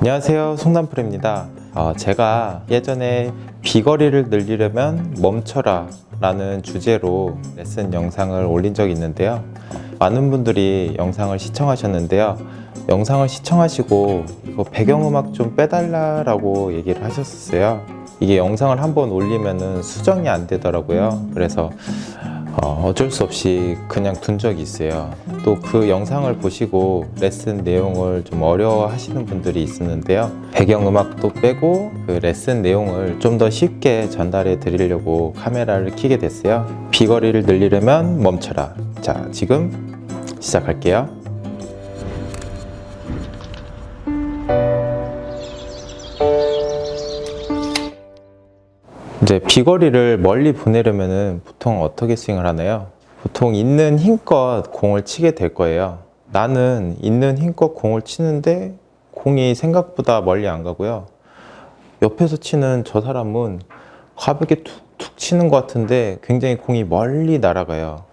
안녕하세요. 송남풀입니다. 어, 제가 예전에 비거리를 늘리려면 멈춰라 라는 주제로 레슨 영상을 올린 적이 있는데요. 많은 분들이 영상을 시청하셨는데요. 영상을 시청하시고 이거 배경음악 좀 빼달라 라고 얘기를 하셨었어요. 이게 영상을 한번 올리면은 수정이 안 되더라고요. 그래서 어, 어쩔 수 없이 그냥 둔 적이 있어요. 또 그 영상을 보시고 레슨 내용을 좀 어려워 하시는 분들이 있었는데요. 배경음악도 빼고 그 레슨 내용을 좀 더 쉽게 전달해 드리려고 카메라를 켜게 됐어요. 비거리를 늘리려면 멈춰라. 자, 지금 시작할게요. 이제 비거리를 멀리 보내려면은 보통 어떻게 스윙을 하나요? 보통 있는 힘껏 공을 치게 될 거예요. 나는 있는 힘껏 공을 치는데 공이 생각보다 멀리 안 가고요. 옆에서 치는 저 사람은 가볍게 툭툭 치는 것 같은데 굉장히 공이 멀리 날아가요.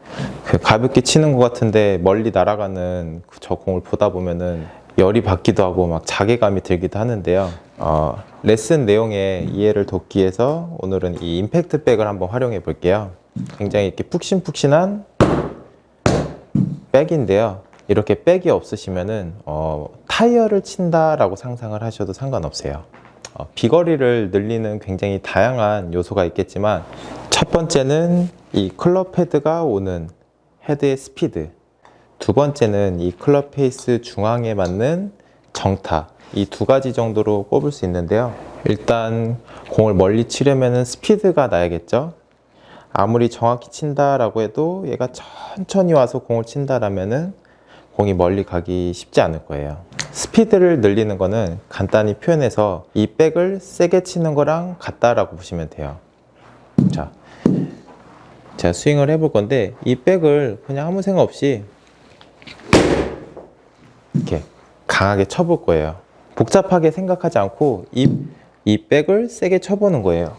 그 가볍게 치는 것 같은데 멀리 날아가는 그저 공을 보다 보면은 열이 받기도 하고 막 자괴감이 들기도 하는데요. 어, 레슨 내용에 이해를 돕기 위해서 오늘은 이 임팩트 백을 한번 활용해 볼게요. 굉장히 이렇게 푹신푹신한 백인데요. 이렇게 백이 없으시면은 어, 타이어를 친다라고 상상을 하셔도 상관없어요. 어, 비거리를 늘리는 굉장히 다양한 요소가 있겠지만 첫 번째는 이 클럽 헤드가 오는 헤드의 스피드 두 번째는 이 클럽 페이스 중앙에 맞는 정타 이 두 가지 정도로 꼽을 수 있는데요 일단 공을 멀리 치려면 스피드가 나야겠죠 아무리 정확히 친다라고 해도 얘가 천천히 와서 공을 친다라면은 공이 멀리 가기 쉽지 않을 거예요. 스피드를 늘리는 거는 간단히 표현해서 이 백을 세게 치는 거랑 같다라고 보시면 돼요. 자, 제가 스윙을 해볼 건데 이 백을 그냥 아무 생각 없이 이렇게 강하게 쳐볼 거예요. 복잡하게 생각하지 않고 이, 이 백을 세게 쳐보는 거예요.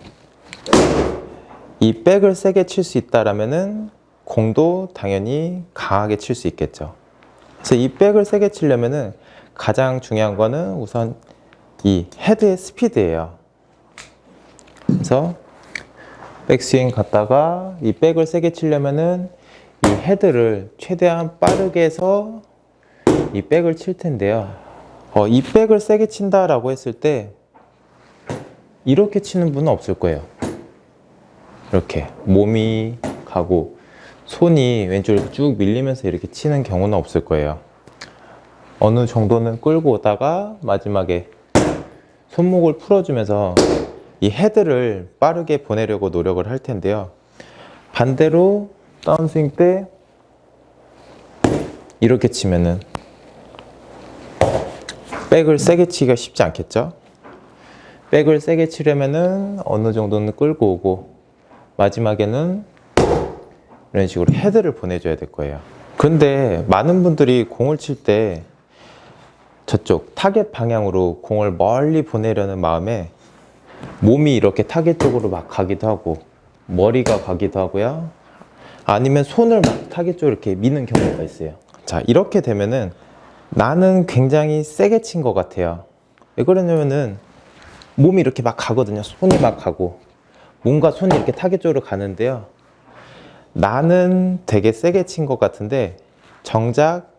이 백을 세게 칠 수 있다라면은 공도 당연히 강하게 칠 수 있겠죠. 그래서 이 백을 세게 치려면은 가장 중요한 거는 우선 이 헤드의 스피드예요. 그래서 백스윙 갔다가 이 백을 세게 치려면은 이 헤드를 최대한 빠르게 해서 이 백을 칠 텐데요. 어, 이 백을 세게 친다라고 했을 때 이렇게 치는 분은 없을 거예요. 이렇게 몸이 가고 손이 왼쪽으로 쭉 밀리면서 이렇게 치는 경우는 없을 거예요. 어느 정도는 끌고 오다가 마지막에 손목을 풀어주면서 이 헤드를 빠르게 보내려고 노력을 할 텐데요. 반대로 다운스윙 때 이렇게 치면은 백을 세게 치기가 쉽지 않겠죠? 백을 세게 치려면은 어느 정도는 끌고 오고 마지막에는 이런 식으로 헤드를 보내줘야 될 거예요. 근데 많은 분들이 공을 칠 때 저쪽 타겟 방향으로 공을 멀리 보내려는 마음에 몸이 이렇게 타겟 쪽으로 막 가기도 하고 머리가 가기도 하고요. 아니면 손을 막 타겟 쪽으로 이렇게 미는 경우가 있어요. 자, 이렇게 되면은 나는 굉장히 세게 친 것 같아요. 왜 그러냐면은 몸이 이렇게 막 가거든요. 손이 막 가고. 몸과 손이 이렇게 타겟 쪽으로 가는데요. 나는 되게 세게 친 것 같은데 정작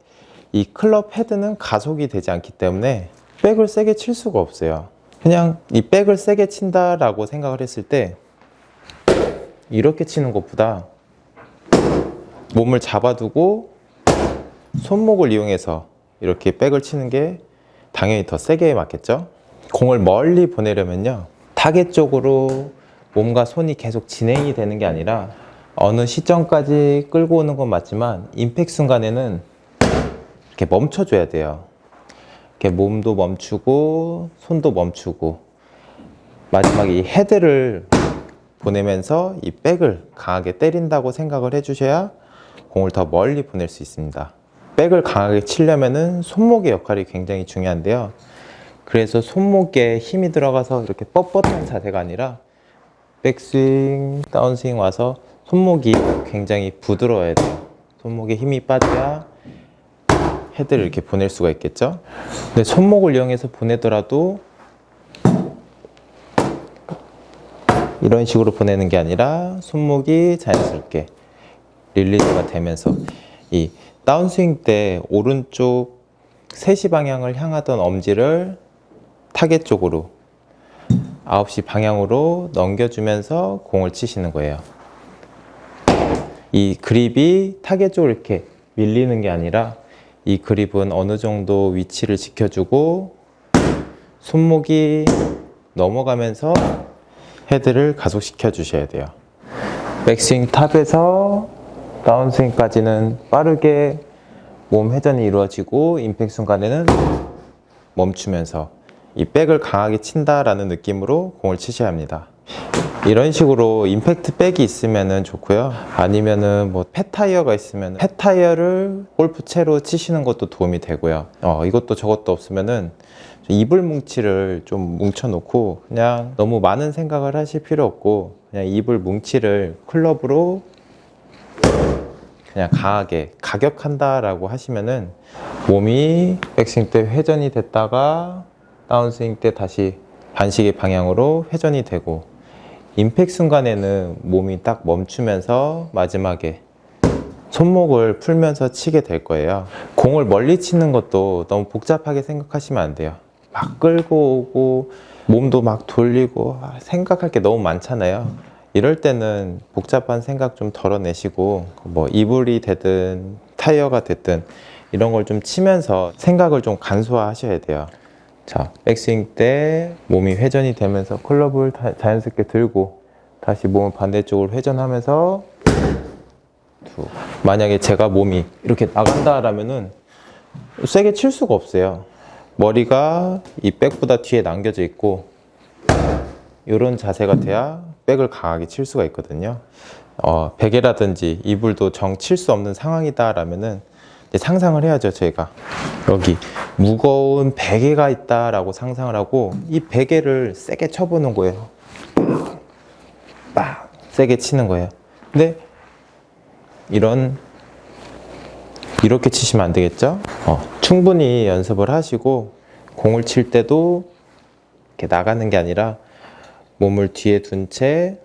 이 클럽 헤드는 가속이 되지 않기 때문에 백을 세게 칠 수가 없어요. 그냥 이 백을 세게 친다라고 생각을 했을 때 이렇게 치는 것보다 몸을 잡아두고 손목을 이용해서 이렇게 백을 치는 게 당연히 더 세게 맞겠죠? 공을 멀리 보내려면요. 타겟 쪽으로 몸과 손이 계속 진행이 되는 게 아니라 어느 시점까지 끌고 오는 건 맞지만 임팩 순간에는 이렇게 멈춰줘야 돼요. 이렇게 몸도 멈추고 손도 멈추고 마지막에 이 헤드를 보내면서 이 백을 강하게 때린다고 생각을 해주셔야 공을 더 멀리 보낼 수 있습니다. 백을 강하게 치려면은 손목의 역할이 굉장히 중요한데요. 그래서 손목에 힘이 들어가서 이렇게 뻣뻣한 자세가 아니라 백스윙, 다운스윙 와서 손목이 굉장히 부드러워야 돼요. 손목에 힘이 빠져야 헤드를 이렇게 보낼 수가 있겠죠. 근데 손목을 이용해서 보내더라도 이런 식으로 보내는 게 아니라 손목이 자연스럽게 릴리즈가 되면서 이 다운스윙 때 오른쪽 3시 방향을 향하던 엄지를 타겟 쪽으로 9시 방향으로 넘겨주면서 공을 치시는 거예요. 이 그립이 타겟 쪽으로 이렇게 밀리는 게 아니라 이 그립은 어느 정도 위치를 지켜주고 손목이 넘어가면서 헤드를 가속시켜 주셔야 돼요. 백스윙 탑에서 다운 스윙까지는 빠르게 몸 회전이 이루어지고 임팩 순간에는 멈추면서 이 백을 강하게 친다라는 느낌으로 공을 치셔야 합니다. 이런 식으로 임팩트 백이 있으면 좋고요. 아니면은 뭐 펫타이어가 있으면 펫타이어를 골프채로 치시는 것도 도움이 되고요. 어, 이것도 저것도 없으면은 이불 뭉치를 좀 뭉쳐놓고 그냥 너무 많은 생각을 하실 필요 없고 그냥 이불 뭉치를 클럽으로 그냥 강하게 가격한다라고 하시면은 몸이 백스윙 때 회전이 됐다가 다운스윙 때 다시 반시계 방향으로 회전이 되고 임팩 순간에는 몸이 딱 멈추면서 마지막에 손목을 풀면서 치게 될 거예요. 공을 멀리 치는 것도 너무 복잡하게 생각하시면 안 돼요. 막 끌고 오고 몸도 막 돌리고 아, 생각할 게 너무 많잖아요. 이럴 때는 복잡한 생각 좀 덜어내시고 뭐 이불이 되든 타이어가 됐든 이런 걸 좀 치면서 생각을 좀 간소화하셔야 돼요. 자, 백스윙 때 몸이 회전이 되면서 클럽을 다- 자연스럽게 들고 다시 몸을 반대쪽으로 회전하면서 두. 만약에 제가 몸이 이렇게 나간다라면은 세게 칠 수가 없어요. 머리가 이 백보다 뒤에 남겨져 있고 이런 자세가 돼야 백을 강하게 칠 수가 있거든요. 어, 베개라든지 이불도 정 칠 수 없는 상황이다라면은 상상을 해야죠, 저희가. 여기 무거운 베개가 있다라고 상상을 하고 이 베개를 세게 쳐보는 거예요. 빡! 세게 치는 거예요. 근데 이런 이렇게 치시면 안 되겠죠? 어, 충분히 연습을 하시고 공을 칠 때도 이렇게 나가는 게 아니라 몸을 뒤에 둔 채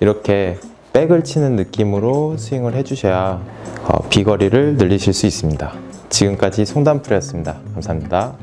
이렇게 백을 치는 느낌으로 스윙을 해주셔야 어, 비거리를 늘리실 수 있습니다. 지금까지 송단프였습니다. 감사합니다.